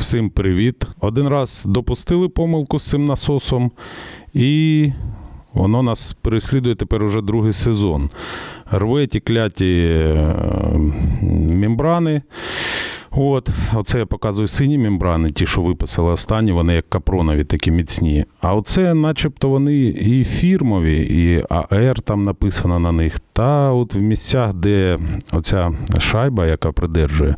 Всім привіт. Один раз допустили помилку з цим насосом, і воно нас переслідує тепер уже другий сезон. Рве ті кляті е, мембрани. От, оце я показую сині мембрани, ті, що виписали останні, вони як капронові, такі міцні. А оце, начебто, вони і фірмові, і АР там написано на них. Та от в місцях, де оця шайба, яка придержує,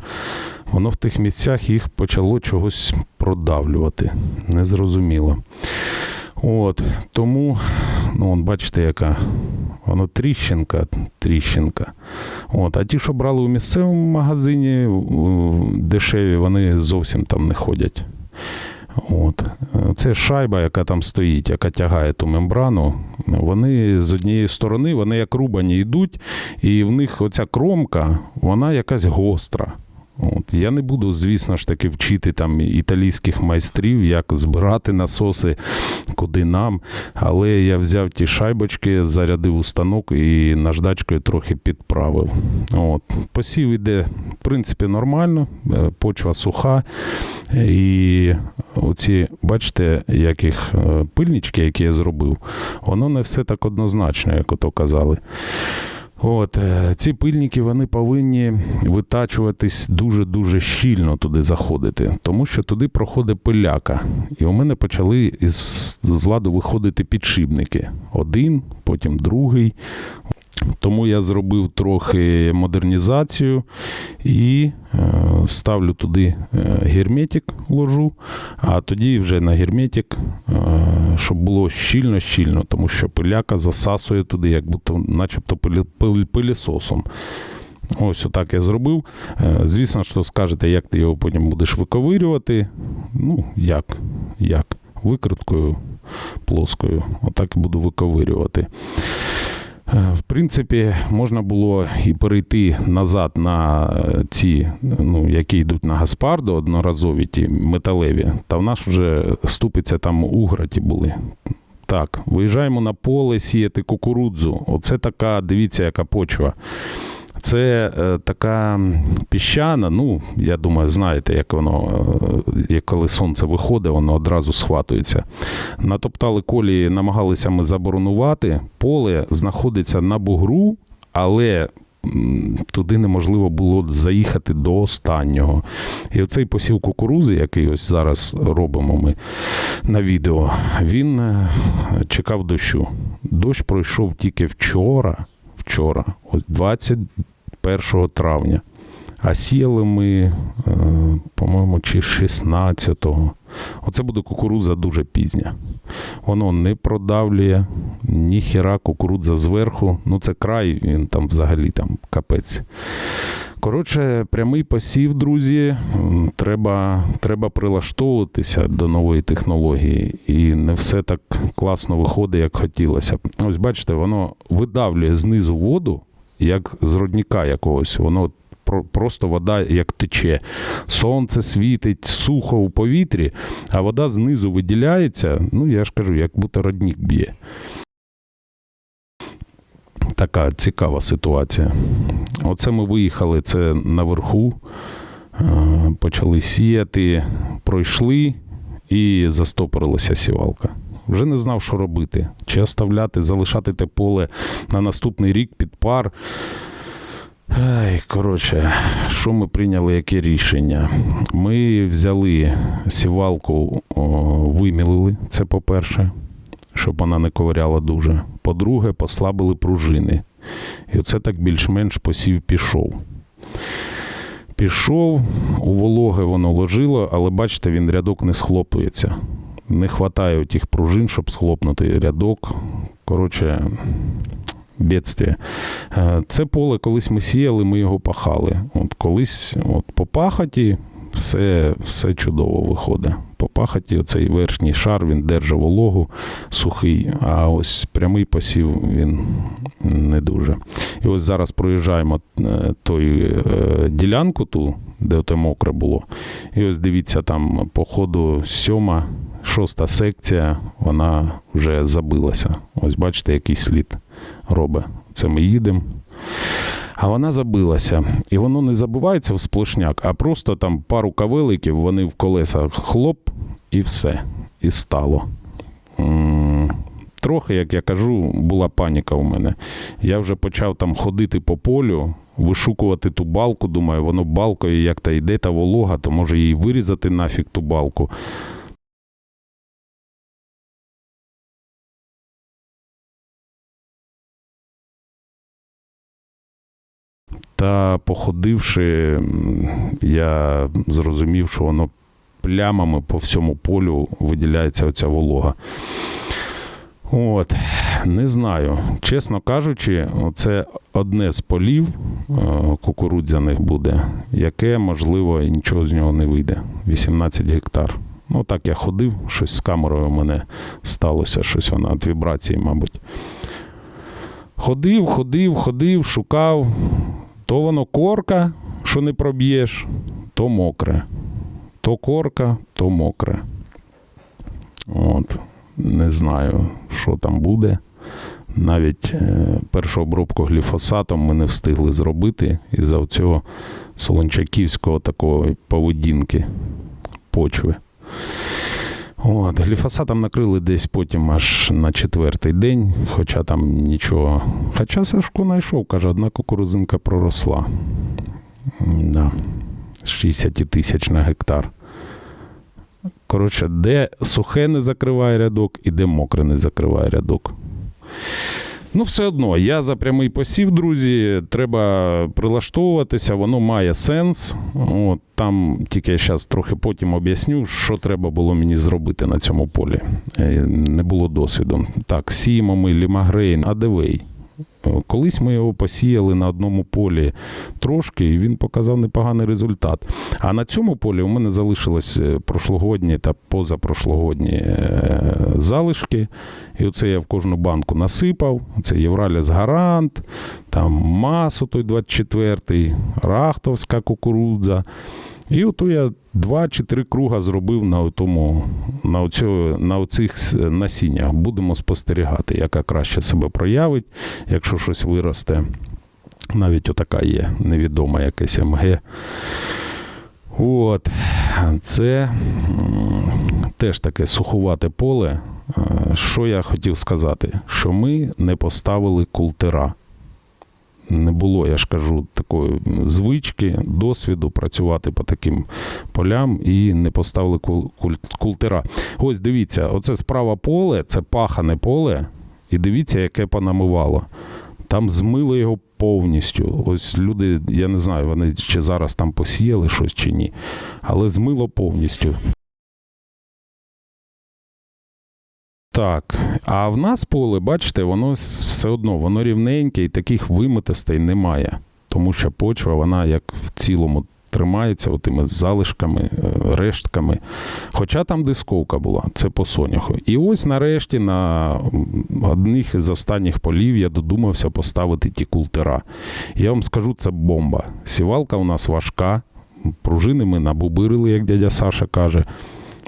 воно в тих місцях їх почало чогось продавлювати. Незрозуміло. От, тому, ну, он, бачите, яка воно тріщинка, тріщинка. От, а ті, що брали у місцевому магазині, дешеві, вони зовсім там не ходять. От. Це шайба, яка там стоїть, яка тягає ту мембрану. Вони з однієї сторони, вони як рубані йдуть, і в них оця кромка, вона якась гостра. Я не буду, звісно ж таки, вчити там італійських майстрів, як збирати насоси, куди нам. Але я взяв ті шайбочки, зарядив у станок і наждачкою трохи підправив. От. Посів іде, в принципі, нормально, е, почва суха. І оці, бачите, яких е, пильнички, які я зробив, воно не все так однозначно, як ото казали. От, е, ці пильники вони повинні витачуватись дуже-дуже щільно туди заходити, тому що туди проходить пиляка. І у мене почали із з ладу виходити підшипники. Один, потім другий. Тому я зробив трохи модернізацію і е, ставлю туди е, герметик ложу, а тоді вже на герметик, е, щоб було щільно-щільно, тому що пиляка засасує туди, як будто начебто пилі- пил- пилісосом. Ось отак я зробив. Звісно, що скажете, як ти його потім будеш виковирювати. Ну, як? Як? Викруткою плоскою. Отак і буду виковирювати. Принципі, можна було і перейти назад на е, ці, ну, які йдуть на Гаспардо, одноразові ті металеві. Та в нас вже ступиться там уграті були. Так, виїжджаємо на поле сіяти кукурудзу. Оце така, дивіться, яка почва. Це е, така піщана, ну, я думаю, знаєте, як воно, е, як коли сонце виходить, воно одразу схватується. Натоптали колії, намагалися ми заборонувати. Поле знаходиться на бугру, але туди неможливо було заїхати до останнього. І оцей посів кукурузи, який ось зараз робимо ми на відео, він е, чекав дощу. Дощ пройшов тільки вчора, вчора, 21 травня. А сіяли ми, е, по-моєму, чи 16-го. Оце буде кукурудза дуже пізня. Воно не продавлює, ні кукурудза зверху. Ну, це край, він там взагалі там капець. Коротше, прямий посів, друзі. Треба, треба прилаштовуватися до нової технології, і не все так класно виходить, як хотілося. Ось бачите, воно видавлює знизу воду, як з родника якогось. Воно просто вода як тече. Сонце світить сухо у повітрі, а вода знизу виділяється. Ну, я ж кажу, як будто родник б'є. Така цікава ситуація. Оце ми виїхали це наверху, е, почали сіяти, пройшли і застопорилася сівалка. Вже не знав, що робити. Чи оставляти, залишати те поле на наступний рік під пар. Ай, коротше, що ми прийняли, яке рішення? Ми взяли сівалку, о, вимілили, це по-перше, щоб вона не ковиряла дуже. По-друге, послабили пружини. І оце так більш-менш посів пішов. Пішов, у вологе воно ложило, але бачите, він рядок не схлопується. Не вистачає тих пружин, щоб схлопнути рядок. Коротше, бідствие. Е, Це поле колись ми сіяли, ми його пахали. От колись от по пахоті все, все чудово виходить. По пахоті оцей верхній шар він держить вологу сухий, а ось прямий посів він не дуже. І ось зараз проїжджаємо е, той е, ділянку ту, де оте мокре було. І ось дивіться, там по ходу сьома, шоста секція, вона вже забилася. Ось бачите, який слід робить. Це ми їдемо. А вона забилася. І воно не забивається в сплошняк, а просто там пару кавеликів, вони в колесах хлоп, і все. І стало. Трохи, як я кажу, була паніка у мене. Я вже почав там ходити по полю, вишукувати ту балку. Думаю, воно балкою як та йде та волога, то може її вирізати нафіг ту балку. Та походивши, я зрозумів, що воно плямами по всьому полю виділяється оця волога. От, не знаю. Чесно кажучи, це одне з полів е, кукурудзяних буде, яке, можливо, нічого з нього не вийде. 18 гектар. Ну, так я ходив, щось з камерою у мене сталося, щось вона від вібрації, мабуть. Ходив, ходив, ходив, шукав. То воно корка, що не проб'єш, то мокре. То корка, то мокре. От. Не знаю, що там буде. Навіть е, першу обробку гліфосатом ми не встигли зробити із-за цього солончаківського такої поведінки почви. От, гліфосатом накрили десь потім аж на четвертий день, хоча там нічого. Хоча Сашко знайшов, каже, одна кукурузинка проросла. Да. З 60 тисяч на гектар. Коротше, де сухе не закриває рядок і де мокре не закриває рядок. Ну, все одно, я за прямий посів, друзі. Треба прилаштовуватися, воно має сенс. От, там тільки я зараз трохи потім об'ясню, що треба було мені зробити на цьому полі. Е, Не було досвіду. Так, сіємо ми лімагрейн, адевей. Е, Колись ми його посіяли на одному полі трошки, і він показав непоганий результат. А на цьому полі у мене залишились е, прошлогодні та позапрошлогодні е, залишки. І оце я в кожну банку насипав. Це Євраліс Гарант, там масу той 24-й, Рахтовська кукурудза. І ото я два чи три круга зробив на тому, на, оцю, на оцих насіннях. Будемо спостерігати, яка краще себе проявить, якщо щось виросте. Навіть отака є невідома якесь МГ. От, це теж таке сухувате поле. Е, Що я хотів сказати? Що ми не поставили култера. Не було, я ж кажу, такої звички, досвіду працювати по таким полям і не поставили кул- куль- култера. Ось дивіться, оце справа поле, це пахане поле, і дивіться, яке понамивало. Там змило його повністю. Ось люди, я не знаю, вони чи зараз там посіяли щось чи ні, але змило повністю. Так, а в нас поле, бачите, воно все одно воно рівненьке і таких вимитостей немає. Тому що почва, вона як в цілому тримається отими залишками, е, рештками. Хоча там дисковка була, це по соняху. І ось нарешті на одних із останніх полів я додумався поставити ті култера. Я вам скажу, це бомба. Сівалка у нас важка, пружини ми набубирили, як дядя Саша каже.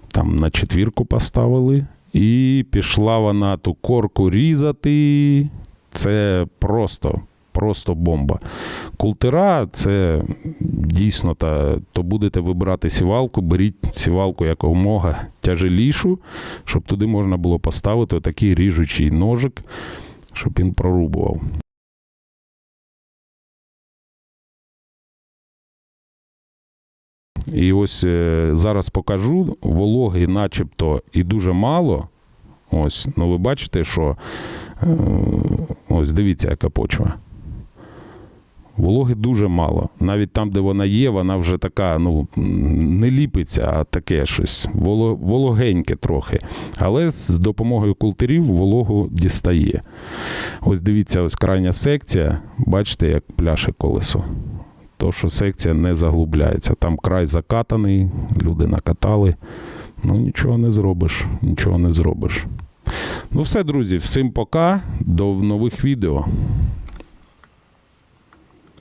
Там на четвірку поставили, і пішла вона ту корку різати. Це просто, просто бомба. Култера це дійсно та, то будете вибирати сівалку, беріть сівалку якомога тяжелішу, щоб туди можна було поставити такий ріжучий ножик, щоб він прорубував. І ось е, зараз покажу, вологи начебто і дуже мало. Ось, ну ви бачите, що е, ось дивіться, яка почва. Вологи дуже мало. Навіть там, де вона є, вона вже така, ну, не ліпиться, а таке щось воло- вологеньке трохи. Але з допомогою култерів вологу дістає. Ось дивіться, ось крайня секція. Бачите, як пляше колесо. То, що секція не заглубляється. Там край закатаний, люди накатали. Ну, нічого не зробиш, нічого не зробиш. Ну, все, друзі, всім пока. До нових відео.